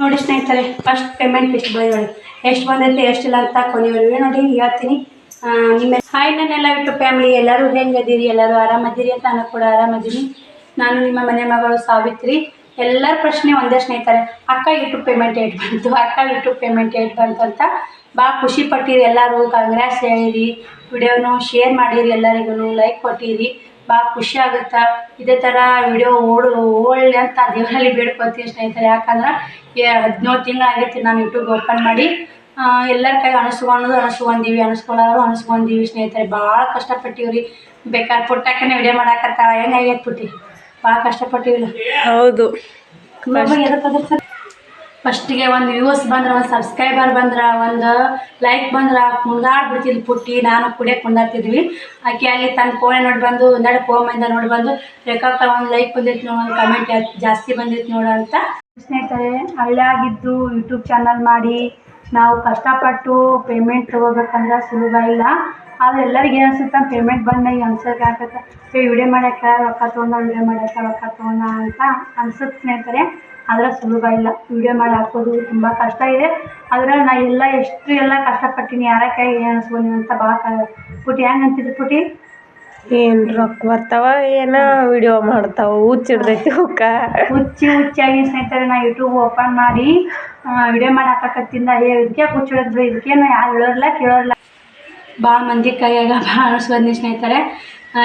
ನೋಡಿ ಸ್ನೇಹಿತರೆ first payment ಎಷ್ಟು ಬಂದಿದೆ ಎಷ್ಟು ಬಂದೈತೆ, ಎಷ್ಟಿಲ್ಲ ಅಂತ ಕೊನೆಯವರೆಗೆ ನೋಡಿ, ಹೇಳ್ತೀನಿ. ನಿಮ್ಮ ಹಾಯ್ ನನ್ನೆಲ್ಲ ಬಿಟ್ಟು ಫ್ಯಾಮಿಲಿ ಎಲ್ಲರೂ ಹೆಂಗದೀರಿ ಎಲ್ಲರೂ ಆರಾಮದಿರಿ ಅಂತ ನಾನು ಕೂಡ ಆರಾಮದೀನಿ ನಾನು ನಿಮ್ಮ ಮನೆ ಮಗಳು ಸಾವಿತ್ರಿ. ಎಲ್ಲರ ಪ್ರಶ್ನೆ ಒಂದೇ ಸ್ನೇಹಿತರೆ, ಅಕ್ಕ ಇಟ್ಟು ಪೇಮೆಂಟ್ ಏಟ್ ಬಂತು? ಅಕ್ಕ ಇಟ್ಟು ಪೇಮೆಂಟ್ ಏಟ್ ಬಂತು ಅಂತ ಭಾಳ ಖುಷಿ ಪಟ್ಟಿರಿ ಎಲ್ಲರೂ. ಕಾಂಗ್ರೆಸ್ ಹೇಳಿರಿ, ವಿಡಿಯೋನು ಶೇರ್ ಮಾಡಿರಿ ಎಲ್ಲರಿಗೂ ಲೈಕ್ ಕೊಟ್ಟಿರಿ. ಭಾಳ ಖುಷಿ ಆಗುತ್ತೆ? ಇದೇ ಥರ ವಿಡಿಯೋ ಓಡು ಓಡಲಿ ಅಂತ ದೇವರಲ್ಲಿ ಬೇಡ್ಕೊತೀವಿ ಸ್ನೇಹಿತರೆ. ಯಾಕಂದ್ರೆ ಹದಿನೇಳು ತಿಂಗಳು ಆಗೈತಿ ನಾನು ಯೂಟ್ಯೂಬ್ ಓಪನ್ ಮಾಡಿ. ಎಲ್ಲರ ಕೈ ಅನಿಸ್ಕೊಂಡು ಅನಿಸ್ಕೊಂಡೀವಿ ಅನಿಸ್ಕೊಳ್ಳೋರು ಅನಿಸ್ಕೊಂಡೀವಿ ಸ್ನೇಹಿತರೆ. ಭಾಳ ಕಷ್ಟಪಟ್ಟಿವಿ ರೀ ಬೇಕಾದ್ರೆ ಪುಟ್ಟಕ್ಕನೆ ವಿಡಿಯೋ ಮಾಡಾಕತ್ತ ಹೆಂಗಾಗೈತೆ ಪುಟ್ಟಿ? ಭಾಳ ಕಷ್ಟಪಟ್ಟಿವಿಲ್ಲ? ಹೌದು. ಫಸ್ಟಿಗೆ ಒಂದು ವ್ಯೂಸ್ ಬಂದ್ರೆ, ಒಂದು ಸಬ್ಸ್ಕ್ರೈಬರ್ ಬಂದ್ರೆ, ಒಂದು ಲೈಕ್ ಬಂದ್ರೆ ಕುಂದಾಡ್ಬಿಡ್ತಿದ್ವಿ ಪುಟ್ಟಿ. ನಾನು ಕುಡಿಯೋಕೆ ಕುಂದಾಡ್ತಿದ್ವಿ ಆಕೆ ಅಲ್ಲಿ ತನ್ನ ಕೋಣೆ ನೋಡಿ ಬಂದು ಒಂದೆರಡು ಫೋನಿಂದ ನೋಡಿ ಬಂದು ರೇಖಾಕ ಒಂದು ಲೈಕ್ ಬಂದಿತ್ತು ನೋಡಿ, ಒಂದು ಕಮೆಂಟ್ ಜಾಸ್ತಿ ಬಂದಿತ್ತು ನೋಡು ಅಂತ. ಸ್ನೇಹಿತರೆ, ಹಳ್ಳಿಯಾಗಿದ್ದು ಯೂಟ್ಯೂಬ್ ಚಾನಲ್ ಮಾಡಿ ನಾವು ಕಷ್ಟಪಟ್ಟು ಪೇಮೆಂಟ್ ತೊಗೋಬೇಕಂದ್ರೆ ಸುಲಭ ಇಲ್ಲ. ಆದ್ರೆ ಎಲ್ಲರಿಗೆ ಅನ್ಸುತ್ತೆ ಪೇಮೆಂಟ್ ಬಂದಾಗ ಅನ್ಸೋಕೆ ಆಗ್ತದೆ ವಿಡಿಯೋ ಮಾಡೋಕ್ಕೆ ರೊಕ್ಕ ತೊಗೊಂಡ ವಿಡಿಯೋ ಮಾಡೋಕ್ಕೆ ರೊಕ್ಕ ತೊಗೊಂಡ ಅಂತ ಅನ್ಸುತ್ತೆ ಸ್ನೇಹಿತರೆ. ಆದರೆ ಸುಲಭ ಇಲ್ಲ. ವಿಡಿಯೋ ಮಾಡಿ ಹಾಕೋದು ತುಂಬ ಕಷ್ಟ ಇದೆ. ಆದರೆ ನಾ ಎಲ್ಲ ಎಷ್ಟು ಎಲ್ಲ ಕಷ್ಟಪಟ್ಟಿನಿ ಯಾರ ಕೈ ಏನು ಅನ್ಸ್ಕೊಂಡು ಅಂತ ಭಾಳ ಕ ಪುಟಿ ಹೆಂಗೆ ಅಂತಿದ್ರು ಪುಟಿ ಏನು ರೊಕ್ಕ ಬರ್ತಾವ ಏನೋ ವಿಡಿಯೋ ಮಾಡ್ತಾವ ಹುಚ್ಚಿಡ್ದೈತಿ ಅವಕ್ಕ. ಹುಚ್ಚಿ ಹುಚ್ಚಾಗಿ ಸ್ನೇಹಿತರೆ ನಾ ಯೂಟ್ಯೂಬ್ ಓಪನ್ ಮಾಡಿ ವಿಡಿಯೋ ಮಾಡಿ ಹಾಕಕತ್ತಿಂದ ಏ ಇದಕ್ಕೆ ನಾ ಯಾರು ಹೇಳೋರ್ಲ ಕೇಳೋರ್ಲ. ಭಾಳ ಮಂದಿ ಕೈಯಾಗ ಭಾಳ ಅನಿಸ್ಬಂದು ಸ್ನೇಹಿತರೆ.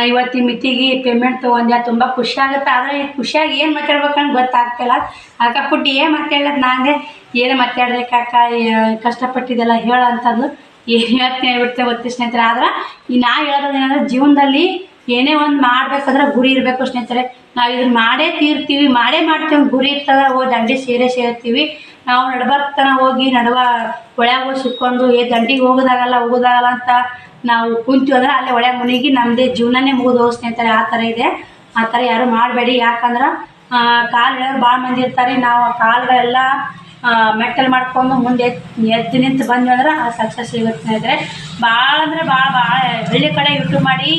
ಇವತ್ತಿನ ಮಿತಿಗೆ ಪೇಮೆಂಟ್ ತೊಗೊಂಡೆ ತುಂಬ ಖುಷಿ ಆಗುತ್ತೆ ಆದರೆ ಈ ಖುಷಿಯಾಗಿ ಏನು ಮಾತಾಡ್ಬೇಕಂತ ಗೊತ್ತಾಗ್ತಿಲ್ಲ. ಅಕ್ಕ ಪುಟ್ಟಿ ಏನು ಮಾತಾಡೋದು ನಾನೇ? ಏನು ಮಾತಾಡ್ದೆ ಕಾಕ ಕಷ್ಟಪಟ್ಟಿದ್ದೆಲ್ಲ ಹೇಳ ಅಂತಂದು ಏನು ಹೇಳ್ತೀನಿ ಹೇಳ್ಬಿಡ್ತೇವೆ ಗೊತ್ತಿ ಸ್ನೇಹಿತರೆ. ಆದ್ರೆ ಈ ನಾ ಹೇಳೋದೇನಂದ್ರೆ ಜೀವನದಲ್ಲಿ ಏನೇ ಒಂದು ಮಾಡ್ಬೇಕಂದ್ರೆ ಗುರಿ ಇರಬೇಕು ಸ್ನೇಹಿತರೆ. ನಾವು ಇದನ್ನ ಮಾಡೇ ತೀರ್ತೀವಿ, ಮಾಡೇ ಮಾಡ್ತೀವಿ. ಗುರಿ ಇರ್ತದ ಓ ದಂಡಿ ಸೇರೇ ಸೇರ್ತೀವಿ. ನಾವು ನಡ್ಬರ್ತನ ಹೋಗಿ ನಡುವ ಹೋಗಿ ಸಿಕ್ಕೊಂಡು ಏ ದಂಡಿಗೆ ಹೋಗೋದಾಗಲ್ಲ ಹೋಗೋದಾಗಲ್ಲ ಅಂತ ನಾವು ಕುಂತೀವಿ ಅಂದ್ರೆ ಅಲ್ಲೇ ಹೊಳ್ಯಾಗ ಮುನಿಗಿ ನಮ್ಮದೇ ಜೀವನನೇ ಮುಗಿದು ಸ್ನೇಹಿತರೆ ಆ ಥರ ಇದೆ. ಆ ಥರ ಯಾರು ಮಾಡಬೇಡಿ, ಯಾಕಂದ್ರೆ ಕಾಲು ಎಳೆಯೋರು ಭಾಳ ಮಂದಿ ಇರ್ತಾರೆ. ನಾವು ಆ ಕಾಲುಗಳೆಲ್ಲ ಮೆಟ್ಟಲ್ ಮಾಡ್ಕೊಂಡು ಮುಂದೆ ಎದ್ದು ನಿಂತು ಬಂದ್ವಿ ಅಂದ್ರೆ ಆ ಸಕ್ಸಸ್ ಸಿಗುತ್ತೆ ಸ್ನೇಹಿತರೆ. ಭಾಳ ಅಂದರೆ ಭಾಳ ಭಾಳ ಹಳ್ಳಿ ಕಡೆ ಯೂಟ್ಯೂಬ್ ಮಾಡಿ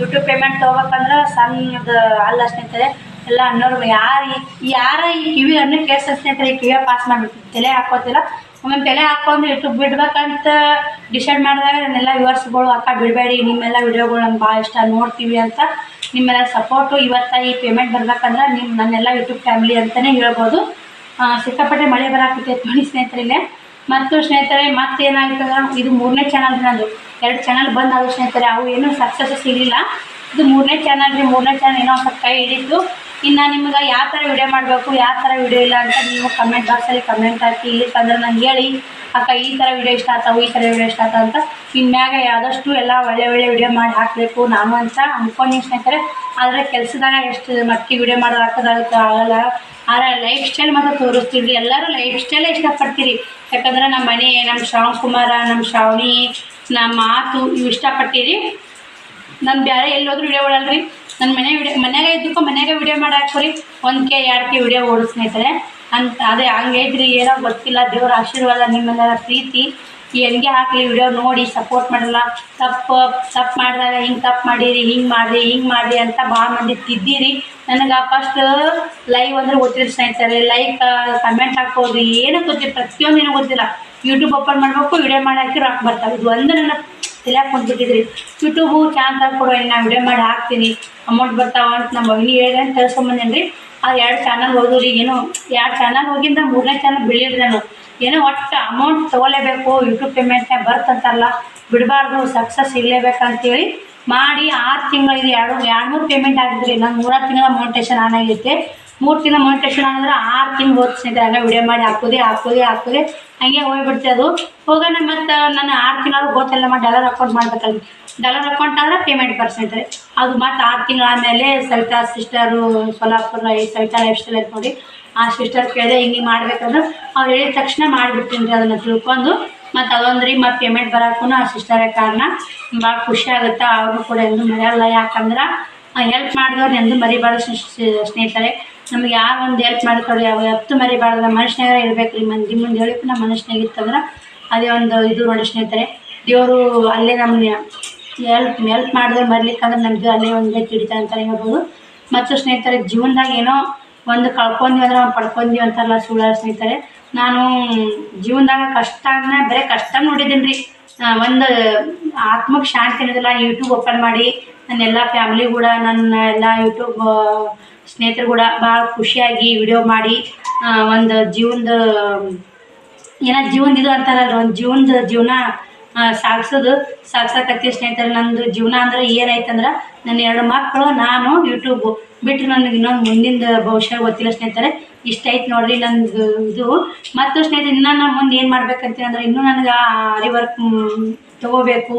ಯೂಟ್ಯೂಬ್ ಪೇಮೆಂಟ್ ತೊಗೋಬೇಕಂದ್ರೆ ಸಣ್ಣದು ಅಲ್ಲ ಸ್ನೇಹಿತರೆ. ಎಲ್ಲ ಅನ್ನೋರು ಯಾರು ಯಾರ ಈ ಕಿವಿ ಅನ್ನೋ ಕೇಸ್ ಸ್ನೇಹಿತರೆ ಈ ಕಿವಿಯ ಪಾಸ್ ಮಾಡಿಬಿಡ್ತೀವಿ ತಲೆ ಹಾಕೋತಿಲ್ಲ. ಒಮ್ಮೆ ತಲೆ ಹಾಕೊಂಡು ಯೂಟ್ಯೂಬ್ ಬಿಡ್ಬೇಕಂತ ಡಿಸೈಡ್ ಮಾಡಿದಾಗ ನನ್ನೆಲ್ಲ ವ್ಯೂವರ್ಸ್ಗಳು ಅಕ್ಕ ಬಿಡಬೇಡಿ, ನಿಮ್ಮೆಲ್ಲ ವಿಡಿಯೋಗಳು ನಂಗೆ ಭಾಳ ಇಷ್ಟ, ನೋಡ್ತೀವಿ ಅಂತ ನಿಮ್ಮೆಲ್ಲ ಸಪೋರ್ಟು ಇವತ್ತ ಈ ಪೇಮೆಂಟ್ ಬರ್ಬೇಕಂದ್ರೆ ನಿಮ್ಮ ನನ್ನೆಲ್ಲ ಯೂಟ್ಯೂಬ್ ಫ್ಯಾಮಿಲಿ ಅಂತಲೇ ಹೇಳ್ಬೋದು. ಸಿಕ್ಕಾಪಟ್ಟೆ ಮಳೆ ಬರಾಕತ್ತೈತೆ ನೋಡಿ ಸ್ನೇಹಿತರಿಗೆ ಮತ್ತು ಸ್ನೇಹಿತರೆ ಮತ್ತೇನಾಗ್ತದ ಇದು ಮೂರನೇ ಚಾನಲ್ ನಂದು. ಎರಡು ಚಾನಲ್ ಬಂದ್ ಸ್ನೇಹಿತರೆ. ಅವು ಏನೂ ಸಕ್ಸಸ್ ಸಿಗಲಿಲ್ಲ. ಇದು ಮೂರನೇ ಚಾನಲ್ ರೀ. ಮೂರನೇ ಚಾನಲ್ ಏನೋ ಸ್ವಲ್ಪ ಕೈ ಹಿಡಿತು. ಇನ್ನು ನಿಮ್ಗೆ ಯಾವ ಥರ ವಿಡಿಯೋ ಮಾಡಬೇಕು, ಯಾವ ಥರ ವಿಡಿಯೋ ಇಲ್ಲ ಅಂತ ನೀವು ಕಮೆಂಟ್ ಬಾಕ್ಸಲ್ಲಿ ಕಮೆಂಟ್ ಹಾಕಿ ಇಲ್ಲಿಕಂದ್ರೆ ನಂಗೆ ಹೇಳಿ, ಅಕ್ಕ ಈ ಥರ ವಿಡಿಯೋ ಇಷ್ಟ ಆಗ್ತಾವೆ ಈ ಥರ ವಿಡಿಯೋ ಇಷ್ಟ ಆಗ್ತಾವ ಅಂತ ಇನ್ಮ್ಯಾಗ ಆದಷ್ಟು ಎಲ್ಲ ಒಳ್ಳೆ ಒಳ್ಳೆ ವಿಡಿಯೋ ಮಾಡಿ ಹಾಕಬೇಕು ನಾನು ಅಂತ ಅನ್ಕೊಂಡು ಸ್ನೇಹಿತರೆ. ಆದರೆ ಕೆಲಸದಾಗ ಎಷ್ಟು ಮಟ್ಟಿಗೆ ವಿಡಿಯೋ ಮಾಡೋದು ಹಾಕೋದಾಗುತ್ತೆ ಆಗಲ್ಲ. ಆದರೆ ಲೈಫ್ ಸ್ಟೈಲ್ ಮಾತ್ರ ತೋರಿಸ್ತೀವಿ ಎಲ್ಲರೂ ಲೈಫ್ ಸ್ಟೈಲೇ ಇಷ್ಟಪಡ್ತೀರಿ. ಯಾಕಂದ್ರೆ ನಮ್ಮ ಮನೆ ನಮ್ಮ ಶ್ರಾವಣ್ ಕುಮಾರ ನಮ್ಮ ಶ್ರಾವಣಿ ನಮ್ಮ ಮಾತು ಇವು ಇಷ್ಟಪಟ್ಟಿರಿ. ನಾನು ಬೇರೆ ಎಲ್ಲೋದ್ರೂ ವಿಡಿಯೋ ಮಾಡಲ್ರಿ. ನನ್ನ ಮನೆ ವಿಡಿಯೋ ಮನೆಗೆ ಇದ್ದಕ್ಕೂ ಮನೆಗೆ ವಿಡಿಯೋ ಮಾಡಿ ಹಾಕೋರಿ ಒಂದು ಕೆ, ಎರಡು ಕೆ ವಿಡಿಯೋ ಓಡು ಸ್ನೇಹಿತರೆ. ಅಂತ, ಅದೇ ಹಂಗೈತ್ರಿ ಏನೋ ಗೊತ್ತಿಲ್ಲ. ದೇವ್ರ ಆಶೀರ್ವಾದ ನಿಮ್ಮೆಲ್ಲರ ಪ್ರೀತಿ. ಹೆಂಗೆ ಹಾಕಲಿ ವಿಡಿಯೋ ನೋಡಿ ಸಪೋರ್ಟ್ ಮಾಡಲ್ಲ. ತಪ್ಪು ತಪ್ಪು ಮಾಡಿದಾಗ ಹಿಂಗೆ ತಪ್ಪು ಮಾಡಿರಿ, ಹಿಂಗೆ ಮಾಡಿರಿ ಹಿಂಗೆ ಮಾಡಿರಿ ಅಂತ ಭಾಳ ಮಂದಿ ತಿದ್ದೀರಿ. ನನಗೆ ಫಸ್ಟ್ ಲೈವ್ ಅಂದರೆ ಗೊತ್ತಿಲ್ಲ ಸ್ನೇಹಿತರೆ. ಲೈಕ್ ಕಮೆಂಟ್ ಹಾಕೋದು ಏನೂ ಗೊತ್ತಿಲ್ಲ. ಪ್ರತಿಯೊಂದು ಏನೂ ಗೊತ್ತಿಲ್ಲ. ಯೂಟ್ಯೂಬ್ ಓಪನ್ ಮಾಡಬೇಕು ವಿಡಿಯೋ ಮಾಡಿ ಹಾಕಿ ರೊಕ್ಕ ಬರ್ತಾವೆ. ಇದು ಒಂದು ನನ್ನ ತಲೆಯಾಗ ಕುಂತ್ಬಿಟ್ಟಿದ್ರಿ. ಯೂಟ್ಯೂಬು ಚಾನ್ಸ್ ಕೊಡು ನಾ ವಿಡಿಯೋ ಮಾಡಿ ಹಾಕ್ತೀನಿ. ಅಮೌಂಟ್ ಬರ್ತಾವ ಅಂತ ನಮ್ಮ ಮಗನಿ ಹೇಳಿದೆ ಅಂತ ತಿಳ್ಸ್ಕೊಂಬಂದೇನ್ರಿ? ಆ ಎರಡು ಚಾನಲ್ ಹೋದ್ರಿ. ಏನೋ ಎರಡು ಚಾನಲ್ ಹೋಗಿಂದ ಮೂರನೇ ಚಾನಲ್ ಬೆಳೀರಿ ನಾನು. ಏನೋ ಒಟ್ಟು ಅಮೌಂಟ್ ತೊಗೊಲೇಬೇಕು ಯೂಟ್ಯೂಬ್ ಪೇಮೆಂಟ್ನಾಗ ಬರ್ತಂತಾರಲ್ಲ ಬಿಡಬಾರ್ದು ಸಕ್ಸಸ್ ಸಿಗಲೇಬೇಕಂತೇಳಿ ಮಾಡಿ ಆರು ತಿಂಗಳು ಎರಡು ಎರಡು ಮೂರು ಪೇಮೆಂಟ್ ಆಗಿದ್ರಿ. ನಾನು ಮೂರ ತಿಂಗಳ ಮೋನಿಟೇಷನ್ ಆನ್ ಆಗೈತೆ. ಮೂರು ತಿಂಗಳ ಮೊನಿಟೇಷನ್ ಅಂದ್ರೆ ಆರು ತಿಂಗಳು ಹೋದ್ ಸ್ನೇಹಿತರೆ ಹಂಗೆ ವಿಡಿಯೋ ಮಾಡಿ ಹಾಕೋದೇ ಹಾಕೋದೇ ಹಾಕೋದೇ, ಹಂಗೆ ಹೋಗ್ಬಿಡ್ತೆ ಅದು ಹೋಗೋಣ ಮತ್ತು ನಾನು ಆರು ತಿಂಗಳು ಗೊತ್ತಿಲ್ಲ ಮಾಡಿ ಡಾಲರ್ ಅಕೌಂಟ್ ಮಾಡ್ಬೇಕಲ್ಲ ಡಾಲರ್ ಅಕೌಂಟ್ ಆದರೆ ಪೇಮೆಂಟ್ ಪರ್ಸೆಂಟ್ರಿ ಅದು ಮತ್ತು ಆರು ತಿಂಗಳಾದಮೇಲೆ ಸವಿತಾ ಸಿಸ್ಟರು ಸೋಲಾಪುರ, ಈ ಸವಿತಾ ಲೈಫ್ ಸ್ಟೈಲ್ ನೋಡಿ. ಆ ಸಿಸ್ಟರ್ ಕೇಳಿದೆ, ಹಿಂಗೆ ಮಾಡ್ಬೇಕಂದ್ರೆ. ಅವ್ರು ಹೇಳಿದ ತಕ್ಷಣ ಮಾಡಿಬಿಡ್ತೀನಿ ರೀ ಅದನ್ನು ತಿಳ್ಕೊಂಡು. ಮತ್ತು ಅದೊಂದು ರೀ ಮತ್ತು ಪೇಮೆಂಟ್ ಬರೋಕ್ಕೂ ಆ ಸಿಸ್ಟರೇ ಕಾರಣ. ಭಾಳ ಖುಷಿ ಆಗುತ್ತೆ ಅವ್ರನ್ನೂ ಕೂಡ ಎಂದು ಮರೆಯಲ್ಲ ಯಾಕಂದ್ರೆ ಹೆಲ್ಪ್ ಮಾಡಿದವ್ರು ಎಂದು ಮರಿಬಾರ್ದು ಸ್ನೇ- ಸ್ನೇ- ಸ್ನೇಹಿತರೆ. ನಮ್ಗೆ ಯಾರು ಒಂದು ಹೆಲ್ಪ್ ಮಾಡ್ಕೊಳ್ಳಿ ಯಾವ ಹತ್ತು ಮರಿಬಾರ್ದು. ಮನುಷ್ಯನಾಗ ಇರಬೇಕು. ರೀ ಮಂದಿ ಮುಂದೆ ಹೇಳಿಕ್ಕೆ ನಮ್ಮ ಮನುಷ್ಯನಾಗ ಇತ್ತಂದ್ರೆ ಅದೇ ಒಂದು ಇದು ನೋಡಿ ಸ್ನೇಹಿತರೆ, ದೇವರು ಅಲ್ಲೇ ನಮ್ಮನ್ನ ಹೆಲ್ಪ್ ಹೆಲ್ಪ್ ಮಾಡಿದ್ರೆ ಮರ್ಲಿಕ್ಕಂದ್ರೆ ನಮ್ಗೆ ಅಲ್ಲೇ ಒಂದು ತಿಳಿತ ಅಂತ ಹೇಳ್ಬೋದು. ಮತ್ತು ಸ್ನೇಹಿತರೆ, ಜೀವನದಾಗ ಏನೋ ಒಂದು ಕಳ್ಕೊಂಡ್ವಿ ಅಂದ್ರೆ ನಾವು ಪಡ್ಕೊಂಡ್ವಿ ಅಂತಾರಲ್ಲ ಸುಳ್ಳು ಸ್ನೇಹಿತರೆ, ನಾನು ಜೀವನದಾಗ ಕಷ್ಟನ ಬರೀ ಕಷ್ಟ ನೋಡಿದ್ದೀನಿ ರೀ. ಒಂದು ಆತ್ಮಕ್ಕೆ ಶಾಂತಿ ಅನ್ನೋದಿಲ್ಲ. ಯೂಟ್ಯೂಬ್ ಓಪನ್ ಮಾಡಿ ನನ್ನ ಎಲ್ಲ ಫ್ಯಾಮಿಲಿ ಕೂಡ ನನ್ನ ಎಲ್ಲ ಯೂಟ್ಯೂಬ್ ಸ್ನೇಹಿತರು ಕೂಡ ಭಾಳ ಖುಷಿಯಾಗಿ ವಿಡಿಯೋ ಮಾಡಿ ಒಂದು ಜೀವನದ, ಏನೋ ಜೀವನದ ಇದು ಅಂತಾರಲ್ಲ ಒಂದು ಜೀವನದ ಜೀವನ ಸಾಗಿಸೋದು ಸಾಗ್ಸಕತ್ತಿ ಸ್ನೇಹಿತರೆ, ನಂದು ಜೀವನ ಅಂದ್ರೆ ಏನಾಯ್ತಂದ್ರೆ ನನ್ನ ಎರಡು ಮಕ್ಕಳು ನಾನು ಯೂಟ್ಯೂಬ್ ಬಿಟ್ಟು ನನಗೆ ಇನ್ನೊಂದು ಮುಂದಿನ ಭವಿಷ್ಯ ಗೊತ್ತಿಲ್ಲ ಸ್ನೇಹಿತರೆ. ಇಷ್ಟ ಐತೆ ನೋಡ್ರಿ ನಂದು ಇದು. ಮತ್ತು ಸ್ನೇಹಿತರೆ, ಇನ್ನೂ ನಾನು ಮುಂದೆ ಏನು ಮಾಡ್ಬೇಕಂತೀನಿ ಅಂದ್ರೆ, ಇನ್ನೂ ನನಗೆ ಆರಿ ವರ್ಕ್ ತೊಗೋಬೇಕು.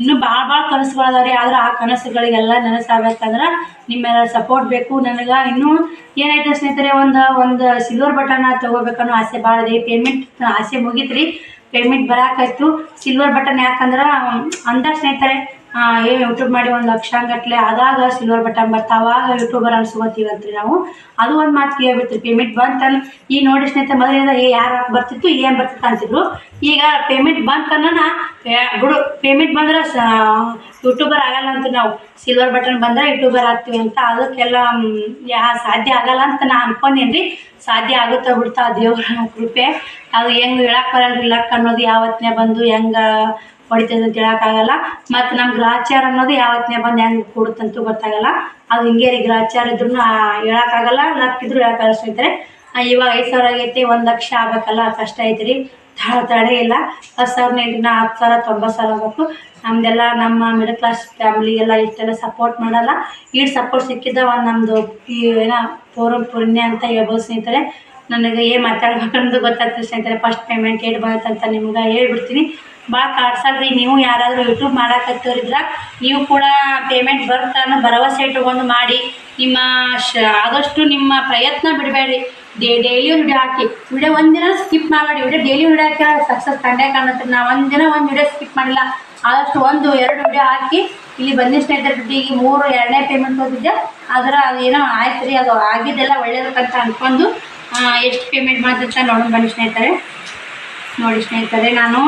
ಇನ್ನೂ ಭಾಳ ಭಾಳ ಕನಸುಗಳು ರೀ ಆದ್ರೆ ಆ ಕನಸುಗಳಿಗೆಲ್ಲ ನನಸಾಗಬೇಕಂದ್ರೆ ನಿಮ್ಮೆಲ್ಲ ಸಪೋರ್ಟ್ ಬೇಕು. ನನಗೆ ಇನ್ನೂ ಏನಾಯ್ತು ಸ್ನೇಹಿತರೆ, ಒಂದು ಒಂದು ಸಿಲ್ವರ್ ಬಟನ್ನ ತೊಗೋಬೇಕನ್ನೋ ಆಸೆ ಭಾಳ ಇದೆ. ಪೇಮೆಂಟ್ ಆಸೆ ಮುಗೀತು ರೀ ಪೇಮೆಂಟ್ ಬರಾಕಾಯ್ತು ಸಿಲ್ವರ್ ಬಟನ್ ಯಾಕಂದ್ರೆ, ಅಂದ ಸ್ನೇಹಿತರೆ ಏನು ಯೂಟ್ಯೂಬ್ ಮಾಡಿ ಒಂದು ಲಕ್ಷಾಂಗಟ್ಲೆ ಆದಾಗ ಸಿಲ್ವರ್ ಬಟನ್ ಬರ್ತಾ ಅವಾಗ ಯೂಟ್ಯೂಬರ್ ಅನ್ಸ್ಕೊತೀವಂತ್ರಿ ನಾವು. ಅದು ಒಂದು ಮಾತು ಕೇಳ್ಬಿಡ್ತೀವಿ. ಪೇಮೆಂಟ್ ಬಂತನ್, ಈ ನೋಡಿ ಸ್ನೇಹಿತರೆ ಮೊದಲಿಂದ ಏ ಯಾರು ಬರ್ತಿತ್ತು, ಏನು ಬರ್ತಿತ್ತು ಅಂತಿದ್ರು ಈಗ ಪೇಮೆಂಟ್ ಬಂತನ್ನ ಬಿಡು ಪೇಮೆಂಟ್ ಬಂದ್ರೆ ಯೂಟ್ಯೂಬರ್ ಆಗಲ್ಲ ಅಂತ ನಾವು. ಸಿಲ್ವರ್ ಬಟನ್ ಬಂದ್ರೆ ಯೂಟ್ಯೂಬರ್ ಆಗ್ತೀವಿ ಅಂತ. ಅದಕ್ಕೆಲ್ಲ ಯಾ, ಸಾಧ್ಯ ಆಗಲ್ಲ ಅಂತ ನಾ ಅನ್ಕೊಂಡೇನಿ ಸಾಧ್ಯ ಆಗುತ್ತಾ ಬಿಡ್ತಾ ದೇವ್ರ ಕೃಪೆ. ಅದು ಹೆಂಗೆ ಹೇಳಕ್ಕೆ ಬರಲ್ಲ ರೀ ಲಕ್ ಅನ್ನೋದು ಯಾವತ್ತನೇ ಬಂದು ಹೆಂಗೆ ಹೊಡಿತದೆ ಅಂತ ಹೇಳೋಕ್ಕಾಗಲ್ಲ. ಮತ್ತು ನಮ್ಮ ಗ್ರಹಚಾರ ಅನ್ನೋದು ಯಾವತ್ತನೇ ಬಂದು ಹೆಂಗೆ ಕೊಡುತ್ತಂತೂ ಗೊತ್ತಾಗಲ್ಲ. ಅದು ಹಿಂಗೆ ರೀ ಗ್ರಹಚಾರ ಇದ್ರೂ ಹೇಳೋಕ್ಕಾಗಲ್ಲ ಲಕ್ ಇದ್ರೂ ಹೇಳೋಕ್ಕಾಗಲ್ಲ ಸ್ನೇಹಿತರೆ. ಇವಾಗ ಐದು ಸಾವಿರ ಆಗೈತಿ, ಒಂದು ಲಕ್ಷ ಆಗ್ಬೇಕಲ್ಲ ಕಷ್ಟ ಐತ್ರಿ ರೀ. ತ- ತಡೆ ಇಲ್ಲ. ಹತ್ತು ಸಾವಿರ ದಿನ ಹತ್ತು ಸಾವಿರ, ತೊಂಬತ್ತು ಸಾವಿರ ಆಗಬೇಕು. ನಮ್ದೆಲ್ಲ, ನಮ್ಮ ಮಿಡಲ್ ಕ್ಲಾಸ್ ಫ್ಯಾಮಿಲಿ ಎಲ್ಲ ಇಷ್ಟೆಲ್ಲ ಸಪೋರ್ಟ್ ಮಾಡಲ್ಲ. ಈಡ್ ಸಪೋರ್ಟ್ ಸಿಕ್ಕಿದ್ದ ಒಂದು ನಮ್ಮದು ಏನೋ, ಪೂರ್ವ ಪುಣ್ಯ ಅಂತ ಹೇಳ್ಬೋದು ಸ್ನೇಹಿತರೆ. ನನಗೆ ಏನು ಮಾತಾಡ್ಬೇಕನ್ನೋದು ಗೊತ್ತಾಗ್ತದೆ ಸ್ನೇಹಿತರೆ. ಫಸ್ಟ್ ಪೇಮೆಂಟ್ ಏನು ಬರುತ್ತಂತ ನಿಮ್ಗೆ ಹೇಳ್ಬಿಡ್ತೀನಿ. ಭಾಳ ಕಾಡ್ಸಲ್ರಿ ನೀವು ಯಾರಾದರೂ ಯೂಟ್ಯೂಬ್ ಮಾಡಾಕತ್ತೋರಿದ್ರ ನೀವು ಕೂಡ ಪೇಮೆಂಟ್ ಬರುತ್ತೆ ಅನ್ನೋ ಭರವಸೆ ಇಟ್ಕೊಂಡು ಮಾಡಿ. ನಿಮ್ಮ ಶ, ಆದಷ್ಟು ನಿಮ್ಮ ಪ್ರಯತ್ನ ಬಿಡಬೇಡಿ ಡೇ ಡೈಲಿ ವಿಡಿಯೋ ಹಾಕಿ. ವಿಡಿಯೋ ಒಂದಿನ ಸ್ಕಿಪ್ ಮಾಡಿ ವಿಡಿಯೋ ಡೈಲಿ ವಿಡಿಯೋ ಹಾಕಿ ಸಕ್ಸಸ್ ಕಂಡೇ ಕಾಣುತ್ತೆ. ನಾ ಒಂದಿನ ಒಂದು ವಿಡಿಯೋ ಸ್ಕಿಪ್ ಮಾಡಿಲ್ಲ. ಆದಷ್ಟು ಒಂದು, ಎರಡು ವಿಡಿಯೋ ಹಾಕಿ. ಇಲ್ಲಿ ಬಂದಿದ್ದ ಸ್ನೇಹಿತರ, ದುಡ್ಡಿಗೆ ಮೂರು, ಎರಡನೇ ಪೇಮೆಂಟ್ ಹೋಗಿದ್ದೆ ಅದರ ಏನೋ ಆಯ್ತು ರೀ ಅದು ಆಗಿದ್ದೆಲ್ಲ ಒಳ್ಳೇದಕ್ಕಂತ ಅಂದ್ಕೊಂಡು ಎಷ್ಟು ಪೇಮೆಂಟ್ ಮಾಡ್ತಂತ ನೋಡೋಣ ಬನ್ನಿ ಸ್ನೇಹಿತರೆ. ನೋಡಿ ಸ್ನೇಹಿತರೆ, ನಾನು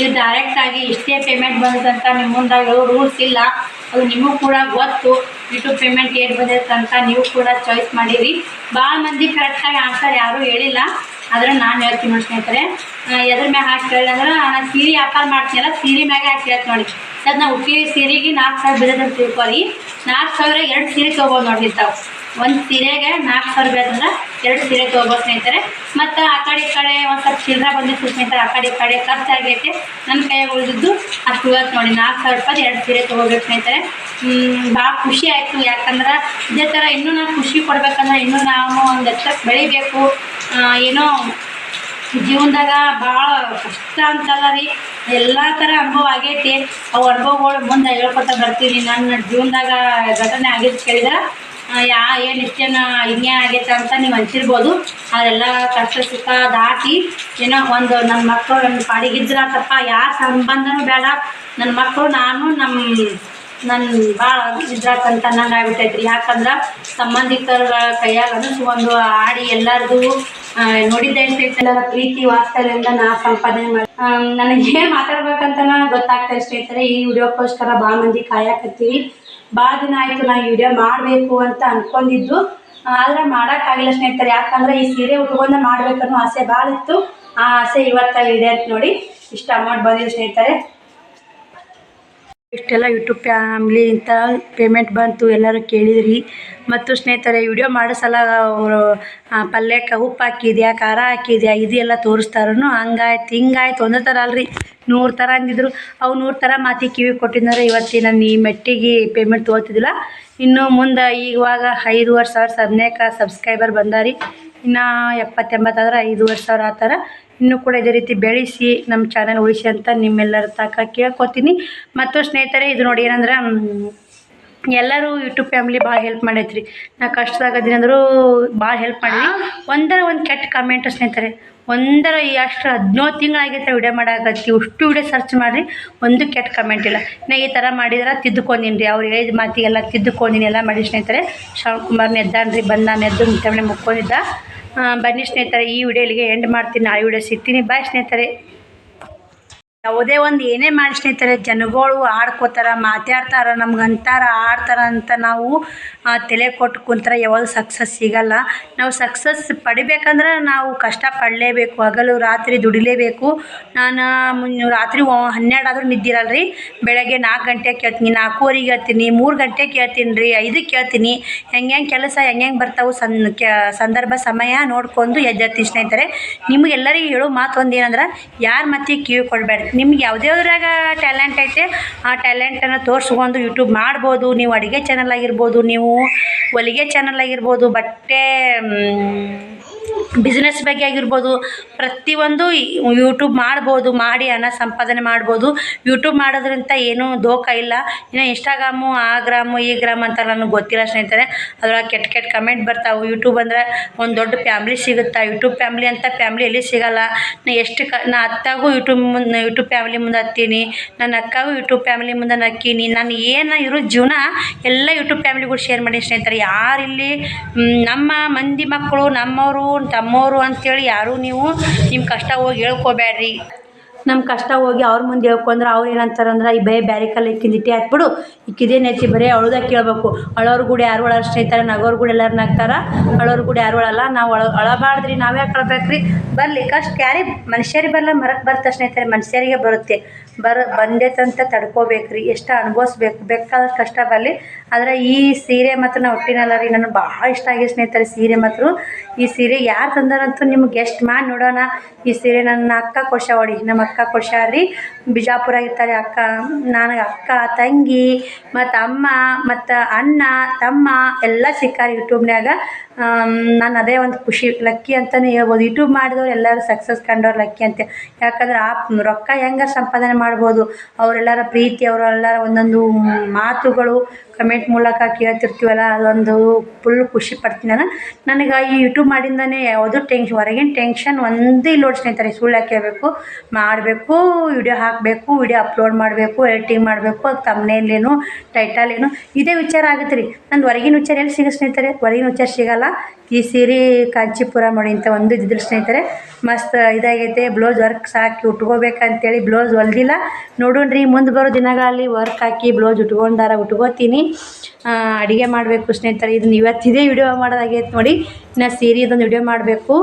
ಇದು ಡೈರೆಕ್ಟಾಗಿ ಇಷ್ಟೇ ಪೇಮೆಂಟ್ ಬಂದಂತ ನಿಮ್ಮ ಮುಂದಾಗ ರೂಲ್ಸ್ ಇಲ್ಲ. ಅದು ನಿಮಗೂ ಕೂಡ ಗೊತ್ತು. ಯೂಟ್ಯೂಬ್ ಪೇಮೆಂಟ್ ಏನು ಬಂದಿರುತ್ತೆ ನೀವು ಕೂಡ ಚಾಯ್ಸ್ ಮಾಡಿರಿ. ಭಾಳ ಮಂದಿ ಕರೆಕ್ಟಾಗಿ ಆನ್ಸರ್ ಯಾರೂ ಹೇಳಿಲ್ಲ. ಆದರೆ ನಾನು ಹೇಳ್ತೀನಿ ನೋಡಿ ಸ್ನೇಹಿತರೆ. ಎದ್ರ ಮ್ಯಾಗ ಹಾಕಿ ಕೇಳಿದ್ರೆ ನಾನು ಸೀರೆ ವ್ಯಾಪಾರ ಮಾಡ್ತೀನಲ್ಲ, ಸೀರೆ ಮ್ಯಾಗ ಹಾಕಿ ಹೇಳ್ತೀನಿ ನೋಡಿ. ಸರ್, ನಾವು ಉಪ್ಪಿ ಸೀರೆಗೆ ನಾಲ್ಕು ಸಾವಿರ ಬೀಳದಂತ ತಿಳ್ಕೊಳ್ಳಿ ನಾಲ್ಕು ಸಾವಿರ ಎರಡು ಸೀರೆ ತೊಗೊಬೋದು ನೋಡಿ ತಾವು. ಒಂದು ಸೀರೆಗೆ ನಾಲ್ಕು ಸಾವಿರ ಬೇಕಂದ್ರೆ ಎರಡು ಸೀರೆ ತೊಗೋಬೋದು ಸ್ನೇಹಿತರೆ. ಮತ್ತು ಆ ಕಡೆ ಈ ಕಡೆ ಒಂದು ಸ್ವಲ್ಪ ಚಿಲ್ಲರೆ ಬಂದಿತ್ತು ಸ್ನೇಹಿತರೆ, ಆ ಕಡೆ ಈ ಕಡೆ ಖರ್ಚಾಗೈತೆ. ನನ್ನ ಕೈಯಾಗ ಉಳಿದಿದ್ದು ಅಷ್ಟು ಇವತ್ತು ನೋಡಿ ನಾಲ್ಕು ಸಾವಿರ ರೂಪಾಯಿ ಎರಡು ಸೀರೆ ತೊಗೋಬೇಕು ಸ್ನೇಹಿತರೆ. ಭಾಳ ಖುಷಿ ಆಯಿತು. ಯಾಕಂದ್ರೆ ಇದೇ ಥರ ಇನ್ನೂ ನಾನು ಖುಷಿ ಕೊಡ್ಬೇಕಂದ್ರೆ ಇನ್ನೂ ನಾವು ಒಂದು ಎತ್ತಕ್ಕೆ ಬೆಳಿಬೇಕು. ಏನೋ ಜೀವನದಾಗ ಭಾಳ ಕಷ್ಟ ಅಂತಲ್ಲ ರೀ. ಎಲ್ಲ ಥರ ಅನುಭವ ಆಗೈತಿ. ಅವು ಅನುಭವಗಳು ಮುಂದೆ ಹೇಳ್ಕೊತ ಬರ್ತೀನಿ. ನನ್ನ ಜೀವನದಾಗ ಘಟನೆ ಆಗಿದ್ದು ಕೇಳಿದ್ರೆ? ಯಾ, ಏನು ಇಷ್ಟೇನು ಹಿಂಗೆ ಆಗೈತೆ ಅಂತ ನೀವು ಅನ್ಸಿರ್ಬೋದು ಅದೆಲ್ಲ ಕಷ್ಟ ಸುಖ ದಾಟಿ, ಏನೋ ಒಂದು ನನ್ನ ಮಕ್ಕಳು ನನ್ನ ಪಾಡಿಗಿದ್ರಾತಪ್ಪ, ಯಾರ ಸಂಬಂಧನೂ ಬೇಡ. ನನ್ನ ಮಕ್ಕಳು ನಾನು ನಮ್ಮ ನನ್ನ ಭಾಳ ಇದ್ರಾಕಂತ ನಂಗೆ ಆಗ್ಬಿಟ್ಟೈತ್ರಿ. ಯಾಕಂದ್ರೆ ಸಂಬಂಧಿಕರ ಕೈಯಾಗ ಒಂದು ಆಡಿ ಎಲ್ಲರದು ನೋಡಿದ್ದೆ ಎಲ್ಲರ ಪ್ರೀತಿ ವಾತ್ಸಲ್ಯದಿಂದ ನಾ ಸಂಪಾದನೆ ಮಾಡಿ ನನಗೆ ಏನು ಮಾತಾಡ್ಬೇಕಂತ ಗೊತ್ತಾಗ್ತಾ ಸ್ನೇಹಿತರೆ. ಈ ವಿಡಿಯೋಕ್ಕೋಸ್ಕರ ಭಾಳ ಮಂದಿ ಕಾಯಕತ್ತೀವಿ ಭಾಳ ದಿನ ಆಯಿತು ನಾ ವಿಡಿಯೋ ಮಾಡಬೇಕು ಅಂತ ಅಂದ್ಕೊಂಡಿದ್ದು ಆದರೆ ಮಾಡೋಕ್ಕಾಗಿಲ್ಲ ಸ್ನೇಹಿತರೆ, ಯಾಕಂದ್ರೆ ಈ ಸೀರೆ ಉಟ್ಕೊಂಡು ಮಾಡ್ಬೇಕನ್ನೋ ಆಸೆ ಭಾಳ ಇತ್ತು ಆ ಆಸೆ ಇವತ್ತ ಇದೆ ಅಂತ ನೋಡಿ ಇಷ್ಟು ಅಮೌಂಟ್ ಬಂದಿದೆ ಸ್ನೇಹಿತರೆ. ಇಷ್ಟೆಲ್ಲ ಯೂಟ್ಯೂಬ್ ಫ್ಯಾಮ್ಲಿ ಇಂಥ ಪೇಮೆಂಟ್ ಬಂತು, ಎಲ್ಲರೂ ಕೇಳಿದ್ರಿ. ಮತ್ತು ಸ್ನೇಹಿತರೆ ವಿಡಿಯೋ ಮಾಡೋ ಸಲ ಅವರು ಪಲ್ಯಕ್ಕೆ ಉಪ್ಪು ಹಾಕಿದ್ಯಾ, ಖಾರ ಹಾಕಿದ್ಯಾ ಇದು ಎಲ್ಲ ತೋರಿಸ್ತಾರನು. ಹಂಗಾಯ್ತು, ಹಿಂಗಾಯ್ತು ಒಂದೇ ಥರ ಅಲ್ರಿ. ನೂರು ಥರ ಅಂದಿದ್ರು. ಅವು ನೂರು ಥರ ಮಾತಿ ಕಿವಿ ಕೊಟ್ಟಿದ್ದಾರೆ ಇವತ್ತಿನ ನಾನು ಈ ಮೆಟ್ಟಿಗೆ ಪೇಮೆಂಟ್ ತೊಗೋತಿದ್ದಿಲ್ಲ. ಇನ್ನು ಮುಂದೆ ಈಗವಾಗ ಐದುವರೆ ಸಾವಿರ ಸಬ್ಸ್ಕ್ರೈಬರ್ ಬಂದಾರಿ. ಇನ್ನು ಎಪ್ಪತ್ತೆಂಬತ್ತಾದ್ರೆ ಐದುವರೆ ಸಾವಿರ ಆ ಥರ ಇನ್ನೂ ಕೂಡ ಇದೇ ರೀತಿ ಬೆಳೆಸಿ ನಮ್ಮ ಚಾನಲ್ ಉಳಿಸಿ ಅಂತ ನಿಮ್ಮೆಲ್ಲರ ತಾಕ ಕೇಳ್ಕೊತೀನಿ. ಮತ್ತು ಸ್ನೇಹಿತರೆ, ಇದು ನೋಡಿ ಏನಂದ್ರೆ ಎಲ್ಲರೂ ಯೂಟ್ಯೂಬ್ ಫ್ಯಾಮ್ಲಿ ಭಾಳ ಹೆಲ್ಪ್ ಮಾಡೈತ್ರಿ. ನಾ ಕಷ್ಟದಾಗದಿನ ಅಂದರೂ ಭಾಳ ಹೆಲ್ಪ್ ಮಾಡಿ ಒಂದರ ಒಂದು ಕೆಟ್ಟ ಕಮೆಂಟ್ ಸ್ನೇಹಿತರೆ, ಒಂದರ ಈ ಅಷ್ಟು ಹದಿನೇಳು ತಿಂಗಳಾಗೈತೆ ವಿಡಿಯೋ ಮಾಡಾಕತ್ತಿ. ಅಷ್ಟು ವಿಡಿಯೋ ಸರ್ಚ್ ಮಾಡಿರಿ, ಒಂದು ಕೆಟ್ಟ ಕಮೆಂಟ್ ಇಲ್ಲ. ನಾ ಈ ಥರ ಮಾಡಿದ್ರೆ ತಿದ್ದುಕೊಂಡಿನಿ ರೀ ಅವ್ರು ಹೇಳಿದ ಮಾತಿಗೆಲ್ಲ ತಿದ್ದುಕೊಂಡಿನಿ ಎಲ್ಲ ಮಾಡಿ ಸ್ನೇಹಿತರೆ. ಶ್ರವಣ್ ಕುಮಾರ್ ನೆದ್ದಾನ್ರಿ, ಬಂದ ನಾನು ಎದ್ದು ಮುಕ್ಕೊಂಡಿದ್ದ. ಬನ್ನಿ ಸ್ನೇಹಿತರೆ ಈ ವಿಡಿಯೋಲಿಗೆ ಎಂಡ್ ಮಾಡ್ತೀನಿ. ನಾಳೆ ವಿಡಿಯೋ ಸಿಗ್ತೀನಿ. ಬಾಯ್ ಸ್ನೇಹಿತರೆ. ಯಾವುದೇ ಒಂದು ಏನೇ ಮಾಡಿ ಸ್ನೇಹಿತರೆ, ಜನಗಳು ಆಡ್ಕೋತಾರ, ಮಾತಾಡ್ತಾರ, ನಮ್ಗೆ ಅಂತಾರ, ಆಡ್ತಾರ ಅಂತ ನಾವು ತಲೆ ಕೊಟ್ಟು ಕುಂತ್ರೆ ಯಾವಾಗ ಸಕ್ಸಸ್ ಸಿಗಲ್ಲ. ನಾವು ಸಕ್ಸಸ್ ಪಡಿಬೇಕಂದ್ರೆ ನಾವು ಕಷ್ಟ ಪಡಲೇಬೇಕು. ಹಗಲು ರಾತ್ರಿ ದುಡಿಲೇಬೇಕು. ನಾನು ರಾತ್ರಿ ಹನ್ನೆರಡು ಆದ್ರೂ ನಿದ್ದಿರಲ್ಲ ರೀ ಬೆಳಗ್ಗೆ ನಾಲ್ಕು ಗಂಟೆಗೆ ಕೇಳ್ತೀನಿ, ನಾಲ್ಕೂವರೆಗೆ ಹೇಳ್ತೀನಿ, ಮೂರು ಗಂಟೆಗೆ ಕೇಳ್ತೀನಿ ರೀ ಐದಕ್ಕೆ ಕೇಳ್ತೀನಿ. ಹೆಂಗೆ ಹೆಂಗೆ ಕೆಲಸ ಹೆಂಗೆ ಹೆಂಗೆ ಬರ್ತಾವೆ ಸನ್ ಸಂದರ್ಭ, ಸಮಯ ನೋಡ್ಕೊಂಡು ಎದ್ದೇಳ್ತೀನಿ ಸ್ನೇಹಿತರೆ. ನಿಮಗೆಲ್ಲರಿಗೂ ಹೇಳೋ ಮಾತು ಒಂದು ಏನಂದ್ರೆ ಯಾರ ಮತ್ತೆ ಕಿವಿ ಕೊಡಬೇಡ್ರಿ ನಿಮ್ಗೆ ಯಾವುದ್ಯಾವ್ದ್ರಾಗ ಟ್ಯಾಲೆಂಟ್ ಐತೆ, ಆ ಟ್ಯಾಲೆಂಟನ್ನು ತೋರಿಸ್ಕೊಂಡು ಯೂಟ್ಯೂಬ್ ಮಾಡ್ಬೋದು. ನೀವು ಅಡುಗೆ ಚಾನಲ್ ಆಗಿರ್ಬೋದು, ನೀವು ಹೊಲಿಗೆ ಚಾನಲ್ ಆಗಿರ್ಬೋದು, ಬಟ್ಟೆ ಬಿಸ್ನೆಸ್ ಬಗ್ಗೆ ಆಗಿರ್ಬೋದು, ಪ್ರತಿಯೊಂದು ಯೂಟ್ಯೂಬ್ ಮಾಡ್ಬೋದು, ಮಾಡಿ ಹಣ ಸಂಪಾದನೆ ಮಾಡ್ಬೋದು. ಯೂಟ್ಯೂಬ್ ಮಾಡೋದ್ರಿಂದ ಏನೂ ದೋಖ ಇಲ್ಲ. ಇನ್ನು ಇನ್ಸ್ಟಾಗ್ರಾಮು ಆ ಗ್ರಾಮು ಈ ಗ್ರಾಮ್ ಅಂತ ನನಗೆ ಗೊತ್ತಿಲ್ಲ ಸ್ನೇಹಿತರೆ. ಅದ್ರಾಗ ಕೆಟ್ಟ ಕೆಟ್ಟ ಕಮೆಂಟ್ ಬರ್ತಾವೆ. ಯೂಟ್ಯೂಬ್ ಅಂದ್ರೆ ಒಂದು ದೊಡ್ಡ ಫ್ಯಾಮ್ಲಿ ಸಿಗುತ್ತಾ? ಯೂಟ್ಯೂಬ್ ಫ್ಯಾಮ್ಲಿ ಅಂತ ಫ್ಯಾಮ್ಲಿ ಎಲ್ಲಿ ಸಿಗಲ್ಲ. ನಾ ಎಷ್ಟು ಕ, ನಾ ಅತ್ತಾಗೂ ಯೂಟ್ಯೂಬ್ ಮುಂದೆ ಯೂಟ್ಯೂಬ್ ಫ್ಯಾಮ್ಲಿ ಮುಂದೆ ಹತ್ತೀನಿ ನನ್ನ ಅಕ್ಕಾಗೂ ಯೂಟ್ಯೂಬ್ ಫ್ಯಾಮ್ಲಿ ಮುಂದೆ ನಕ್ಕೀನಿ. ನಾನು ಏನು ಇರೋ ಜೀವನ ಎಲ್ಲ ಯೂಟ್ಯೂಬ್ ಫ್ಯಾಮ್ಲಿಗಳು ಶೇರ್ ಮಾಡಿ ಸ್ನೇಹಿತರೆ. ಯಾರಿಲ್ಲಿ ನಮ್ಮ ಮಂದಿ ಮಕ್ಕಳು, ನಮ್ಮವರು ತಮ್ಮವರು ಅಂತೇಳಿ ಯಾರೂ ನೀವು ನಿಮ್ಮ ಕಷ್ಟ ಹೋಗಿ ಹೇಳ್ಕೊಬೇಡ್ರಿ. ನಮ್ಮ ಕಷ್ಟ ಹೋಗಿ ಅವ್ರ ಮುಂದೆ ಹೇಳ್ಕೊಂಡ್ರೆ ಅವ್ರು ಏನಂತಾರಂದ್ರೆ, ಈ ಬೇ ಬ್ಯಾರೆ ಕಲ್ಲ ಇಕ್ಕಿಂದಿಟ್ಟಿ ಹಾಕ್ಬಿಡು ಇಕ್ಕಿದೇನು ಐತಿ ಬರೀ ಅಳುದ ಕೇಳಬೇಕು. ಅಳೋರು ಗುಡಿ ಯಾರು ಒಳ ಸ್ನೇಹಿತರೆ, ನಗೋರು ಗುಡಿ ಎಲ್ಲರೂ ನಗ್ತಾರ? ಅಳೋರು ಗುಡಿ ಯಾರು ಒಳಲ್ಲ? ನಾವು ಅಳ, ಅಳಬಾರ್ದ್ರಿ, ನಾವೇ ಕಳ್ಬೇಕ್ರಿ ಬರಲಿ. ಕಷ್ಟ ಕ್ಯಾರಿ ಮನುಷ್ಯರಿಗೆ ಬರಲ್ಲ ಮರಕ್ಕೆ ಬರ್ತಾ ಸ್ನೇಹಿತರೆ, ಮನುಷ್ಯರಿಗೆ ಬರುತ್ತೆ. ಬರ ಬಂದೈತಂತ ತಡ್ಕೋಬೇಕ್ರಿ. ಎಷ್ಟು ಅನುಭವಿಸ್ಬೇಕು ಬೇಕಾದಷ್ಟು ಕಷ್ಟ ಬರಲಿ. ಆದರೆ ಈ ಸೀರೆ ಮಾತ್ರ ನಾವು ಒಟ್ಟಿನಲ್ಲ ರೀ. ನನಗೆ ಭಾಳ ಇಷ್ಟ ಆಗಿ ಸ್ನೇಹಿತರೆ ಸೀರೆ ಮಾತ್ರ. ಈ ಸೀರೆ ಯಾರು ತಂದಾರಂತೂ ನಿಮ್ಗೆ ಗೆಸ್ಟ್ ಮಾಡಿ ನೋಡೋಣ. ಈ ಸೀರೆ ನನ್ನ ಅಕ್ಕ ಕೊಡ್ಸಾವಡಿ ನಮ್ಮ ಅಕ್ಕ ಕೊಡ್ಸಾರ್ರಿ ಬಿಜಾಪುರ ಇರ್ತಾರೆ ಅಕ್ಕ, ನನಗೆ ಅಕ್ಕ, ತಂಗಿ, ಮತ್ತು ಅಮ್ಮ, ಮತ್ತು ಅಣ್ಣ, ತಮ್ಮ ಎಲ್ಲ ಸಿಕ್ಕಾರ ಯೂಟ್ಯೂಬ್ನ್ಯಾಗ ನಾನು ಅದೇ ಒಂದು ಖುಷಿ, ಲಕ್ಕಿ ಅಂತಲೇ ಹೇಳ್ಬೋದು. ಯೂಟ್ಯೂಬ್ ಮಾಡಿದವ್ರು ಎಲ್ಲರೂ ಸಕ್ಸಸ್ ಕಂಡವ್ರು ಲಕ್ಕಿ ಅಂತ. ಯಾಕಂದ್ರೆ ಆ ರೊಕ್ಕ ಹೆಂಗೆ ಸಂಪಾದನೆ ಮಾಡ್ಬೋದು? ಅವರೆಲ್ಲರ ಪ್ರೀತಿ, ಅವರೆಲ್ಲರ ಒಂದೊಂದು ಮಾತುಗಳು ಕಮೆಂಟ್ ಮೂಲಕ ಕೇಳ್ತಿರ್ತೀವಲ್ಲ, ಅದೊಂದು ಫುಲ್ ಖುಷಿ ಪಡ್ತೀನಿ ನಾನು. ನನಗೆ ಈ ಯೂಟ್ಯೂಬ್ ಮಾಡಿಂದನೇ ಯಾವುದು ಟೆನ್ಷನ್ ಹೊರಗಿನ ಟೆನ್ಷನ್ ಒಂದೇ ಲೋಡ್ ಸ್ನೇಹಿತರೆ, ಸುಳ್ಳು ಹಾಕಬೇಕು ಮಾಡಬೇಕು ವಿಡಿಯೋ ಹಾಕಬೇಕು ವಿಡಿಯೋ ಅಪ್ಲೋಡ್ ಮಾಡಬೇಕು ಎಡಿಟಿಂಗ್ ಮಾಡಬೇಕು, ಅದು ತಮ್ಮನೇಲೇನು ಟೈಟಲ್ ಏನು. ಇದೇ ವಿಚಾರ ಆಗುತ್ತೆ ರೀ. ನಂದು ಹೊರಗಿನ ವಿಚಾರ ಎಲ್ಲಿ ಸಿಗ ಸ್ನೇಹಿತರೆ? ಹೊರಗಿನ ವಿಚಾರ ಸಿಗಲ್ಲ. ಈ ಸೀರೆ ಕಾಂಚೀಪುರ ಮಾಡಿ ಅಂತ ಒಂದು ಇದ್ದಿದ್ರು ಸ್ನೇಹಿತರೆ, ಮಸ್ತ್ ಇದಾಗೈತೆ. ಬ್ಲೌಸ್ ವರ್ಕ್ ಹಾಕಿ ಉಟ್ಕೋಬೇಕಂತೇಳಿ ಬ್ಲೌಸ್ ಹೊಲ್ದಿಲ್ಲ. ನೋಡೋಣ್ರಿ, ಮುಂದೆ ಬರೋ ದಿನಗಳಲ್ಲಿ ವರ್ಕ್ ಹಾಕಿ ಬ್ಲೌಸ್ ಉಟ್ಕೊಂಡಾರ ಉಟ್ಕೋತೀನಿ. ಅಡುಗೆ ಮಾಡಬೇಕು ಸ್ನೇಹಿತರೆ. ಇದನ್ನ ಇವತ್ತಿದೇ ವಿಡಿಯೋ ಮಾಡೋದಾಗೈತೆ ನೋಡಿ. ಇನ್ನು ಸೀರೆ ಇದೊಂದು ವಿಡಿಯೋ ಮಾಡಬೇಕು.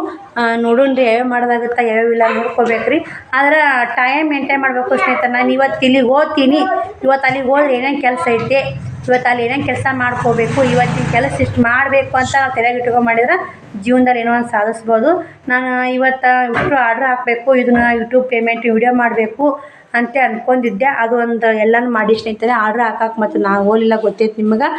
ನೋಡೋಣ್ರಿ, ಯಾವ್ಯಾವ ಮಾಡೋದಾಗುತ್ತೆ, ಯಾವ್ಯಾವ ಇಲ್ಲ ನೋಡ್ಕೋಬೇಕು ರೀ ಆದ್ರೆ ಟೈಮ್ ಮೇಂಟೈನ್ ಮಾಡಬೇಕು ಸ್ನೇಹಿತರೆ. ನಾನು ಇವತ್ತು ಇಲ್ಲಿಗೆ ಹೋಗ್ತೀನಿ. ಇವತ್ತು ಅಲ್ಲಿಗೆ ಹೋದ್ರೆ ಏನೇನು ಕೆಲಸ ಐತೆ? ಇವತ್ತು ಅಲ್ಲಿ ಏನೇನು ಕೆಲಸ ಮಾಡ್ಕೋಬೇಕು, ಇವತ್ತಿನ ಕೆಲಸ ಇಷ್ಟು ಮಾಡಬೇಕು ಅಂತ ನಾವು ತಲೆಗೆ ಇಟ್ಕೊಂಡು ಮಾಡಿದ್ರೆ ಜೀವನದಲ್ಲಿ ಏನೋ ಒಂದು ಸಾಧಿಸ್ಬೋದು. ನಾನು ಇವತ್ತು ಇಷ್ಟು ಆರ್ಡ್ರ್ ಹಾಕಬೇಕು, ಇದನ್ನ ಯೂಟ್ಯೂಬ್ ಪೇಮೆಂಟ್ ವಿಡಿಯೋ ಮಾಡಬೇಕು ಅಂತ ಅಂದ್ಕೊಂಡಿದ್ದೆ ಅದು ಒಂದು ಎಲ್ಲನೂ ಮಾಡಿ ಸ್ನೇಹಿತರೆ ಆರ್ಡ್ರ್ ಹಾಕಕ್ಕೆ ಮತ್ತು ನಾನು ಹೋಲಿಲ್ಲ ಗೊತ್ತೈತೆ ನಿಮ್ಗೆ.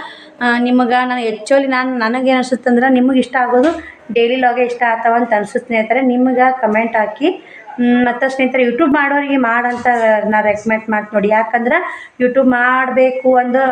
ನಿಮಗೆ ನಾನು ಹೆಚ್ಚೋಲಿ ನಾನು ನನಗೇನು ಅನಿಸುತ್ತೆ ಅಂದ್ರೆ ನಿಮಗೆ ಇಷ್ಟ ಆಗೋದು ಡೈಲಿ ಲಾಗೆ ಇಷ್ಟ ಆಗ್ತಾವ ಅಂತ ಅನ್ಸುತ್ತೆ ಸ್ನೇಹಿತರೆ. ನಿಮ್ಗೆ ಕಮೆಂಟ್ ಹಾಕಿ. ಮತ್ತು ಸ್ನೇಹಿತರೆ ಯೂಟ್ಯೂಬ್ ಮಾಡೋರಿಗೆ ಮಾಡಂತ ನಾ ರೆಕಮೆಂಡ್ ಮಾಡ್ತೀನಿ ನೋಡಿ. ಯಾಕಂದ್ರೆ ಯೂಟ್ಯೂಬ್ ಮಾಡಬೇಕು ಅಂದ್ರೆ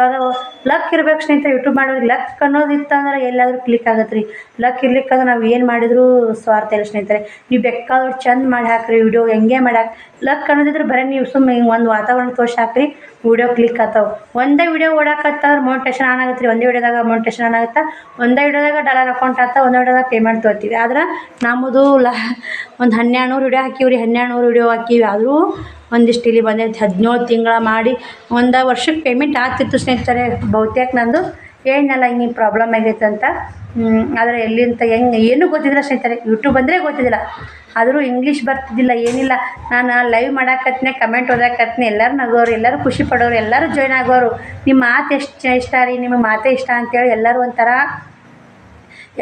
ಲಕ್ ಇರ್ಬೇಕು ಸ್ನೇಹಿತರೆ. ಯೂಟ್ಯೂಬ್ ಮಾಡೋರಿಗೆ ಲಕ್ ಅನ್ನೋದಿತ್ತಂದ್ರೆ ಎಲ್ಲಾದರೂ ಕ್ಲಿಕ್ ಆಗತ್ತೆ ರೀ ಲಕ್ ಇರ್ಲಿಕ್ಕಂದ್ರೆ ನಾವು ಏನು ಮಾಡಿದರೂ ಸ್ವಾರ್ಥ ಇಲ್ಲ ಸ್ನೇಹಿತರೆ. ನೀವು ಬೇಕಾದವ್ರು ಚಂದ ಮಾಡಿ ಹಾಕ್ರಿ ವಿಡಿಯೋ ಹೆಂಗೆ ಮಾಡಿ ಲಕ್ ಅನ್ನೋದಿದ್ರೆ ಬರೀ ನೀವು ಸುಮ್ಮನೆ ಒಂದು ವಾತಾವರಣ ತೋರ್ಸಿ ಹಾಕ್ರಿ ವಿಡಿಯೋ ಕ್ಲಿಕ್ ಆಗ್ತಾವೆ ಒಂದೇ ವಿಡಿಯೋ ಓಡಾಕತ್ತಂದ್ರೆ ಮೋನಿಟೇಷನ್ ಆನ್ ಆಗತ್ತೆ ರೀ ಒಂದೇ ವಿಡಿಯೋದಾಗ ಮೋನಿಟೇಷನ್ ಆನ್ ಆಗುತ್ತೆ? ಒಂದೇ ವಿಡಿಯೋದಾಗ ಡಾಲರ್ ಅಕೌಂಟ್ ಆಗ್ತಾ ಒಂದೇ ವಿಡಿಯೋದಾಗ ಪೇಮೆಂಟ್ ತೊಗೊತೀವಿ ಆದ್ರೆ ನಮ್ಮದು ಒಂದು ಹನ್ನೆರಡು ನೂರು ವಿಡಿಯೋ ಹಾಕಿವ್ರಿ. ಹನ್ನೆರಡು ನೂರು ವಿಡಿಯೋ ಹಾಕಿವಿ. ಆದರೂ ಒಂದಿಷ್ಟು ಇಲ್ಲಿ ಬಂದೈತೆ ಹದಿನೇಳು ತಿಂಗಳ ಮಾಡಿ ಒಂದು ವರ್ಷಕ್ಕೆ ಪೇಮೆಂಟ್ ಆಗ್ತಿತ್ತು ಸ್ನೇಹಿತರೆ. ಬಹುತೇಕ ನಂದು ಏನಲ್ಲ ಹಿಂಗೆ ಪ್ರಾಬ್ಲಮ್ ಆಗೈತೆ ಅಂತ. ಆದರೆ ಎಲ್ಲಿಂತ ಹೆಂಗೆ, ಏನೂ ಗೊತ್ತಿದ್ದಿಲ್ಲ ಸ್ನೇಹಿತರೆ. ಯೂಟ್ಯೂಬ್ ಅಂದರೆ ಗೊತ್ತಿದ್ದಿಲ್ಲ. ಆದರೂ ಇಂಗ್ಲೀಷ್ ಬರ್ತಿದ್ದಿಲ್ಲ, ಏನಿಲ್ಲ. ನಾನು ಲೈವ್ ಮಾಡಾಕತ್ನೆ ಕಮೆಂಟ್ ಓದಾಕತ್ನೆ ಎಲ್ಲರೂ ನಗೋರು, ಎಲ್ಲರೂ ಖುಷಿ ಪಡೋರು, ಎಲ್ಲರೂ ಜಾಯ್ನ್ ಆಗೋರು. ನಿಮ್ಮ ಮಾತು ಎಷ್ಟು ಇಷ್ಟ ರೀ ನಿಮ್ಮ ಮಾತೇ ಇಷ್ಟ ಅಂತೇಳಿ ಎಲ್ಲರೂ ಒಂಥರ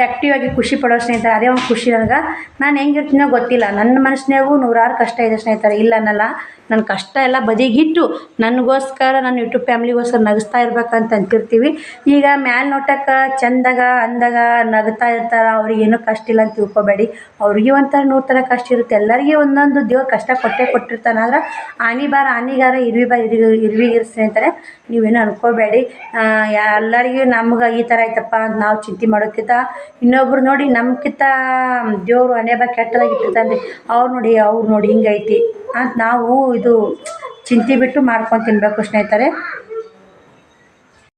ಆ್ಯಕ್ಟಿವ್ ಆಗಿ ಖುಷಿ ಪಡೋ ಸ್ನೇಹಿತರೆ, ಅದೇ ಒಂದು ಖುಷಿ ನನಗೆ. ನಾನು ಹೆಂಗಿರ್ತೀನೋ ಗೊತ್ತಿಲ್ಲ. ನನ್ನ ಮನಸ್ಸಿನಾಗೂ ನೂರಾರು ಕಷ್ಟ ಇದೆ ಸ್ನೇಹಿತರೆ, ಇಲ್ಲ ಅನ್ನಲ್ಲ. ನನ್ನ ಕಷ್ಟ ಎಲ್ಲ ಬದಿಗಿಟ್ಟು ನನಗೋಸ್ಕರ ನನ್ನ ಯೂಟ್ಯೂಬ್ ಫ್ಯಾಮ್ಲಿಗೋಸ್ಕರ ನಗಿಸ್ತಾ ಇರ್ಬೇಕಂತ ಅಂತಿರ್ತೀವಿ. ಈಗ ಮ್ಯಾಲೆ ನೋಟಕ್ಕೆ ಚಂದಾಗ, ಅಂದಾಗ ನಗ್ತಾ ಇರ್ತಾರೆ, ಅವ್ರಿಗೆ ಏನೂ ಕಷ್ಟ ಇಲ್ಲ ಅಂತ ತಿಳ್ಕೊಬೇಡಿ. ಅವ್ರಿಗೆ ಒಂಥರ ನೂರು ಥರ ಕಷ್ಟ ಇರುತ್ತೆ. ಎಲ್ಲರಿಗೆ ಒಂದೊಂದು ದೇವ್ರ ಕಷ್ಟ ಕೊಟ್ಟೇ ಕೊಟ್ಟಿರ್ತಾನೆ. ಆದ್ರೆ ಆನಿ ಬಾರ ಆನಿಗಾರ ಇರ್ವಿ ಬಾರ ಇರ್ವಿ ಇರ್ವಿಗಿರ್ ಸ್ನೇಹಿತರೆ, ನೀವೇನು ಅನ್ಕೋಬೇಡಿ. ಎಲ್ಲರಿಗೂ ನಮ್ಗೆ ಈ ಥರ ಆಯ್ತಪ್ಪ ಅಂತ ನಾವು ಚಿಂತೆ ಮಾಡೋಕ್ಕಿಂತ ಇನ್ನೊಬ್ರು ನೋಡಿ ನಮ್ಗಿಂತ ದೇವರು ಹಣೆ ಬಾ ಕೆಟ್ಟದಾಗಿ ಇಟ್ಟಿರ್ತಾನೆ. ರೀ ಅವ್ರು ನೋಡಿ ಅವ್ರು ನೋಡಿ ಹಿಂಗೈತಿ. ಅಂತ ನಾವು ಇದು ಚಿಂತೆ ಬಿಟ್ಟು ಮಾಡ್ಕೊಂಡು ತಿನ್ನಬೇಕು ಸ್ನೇಹಿತರೆ.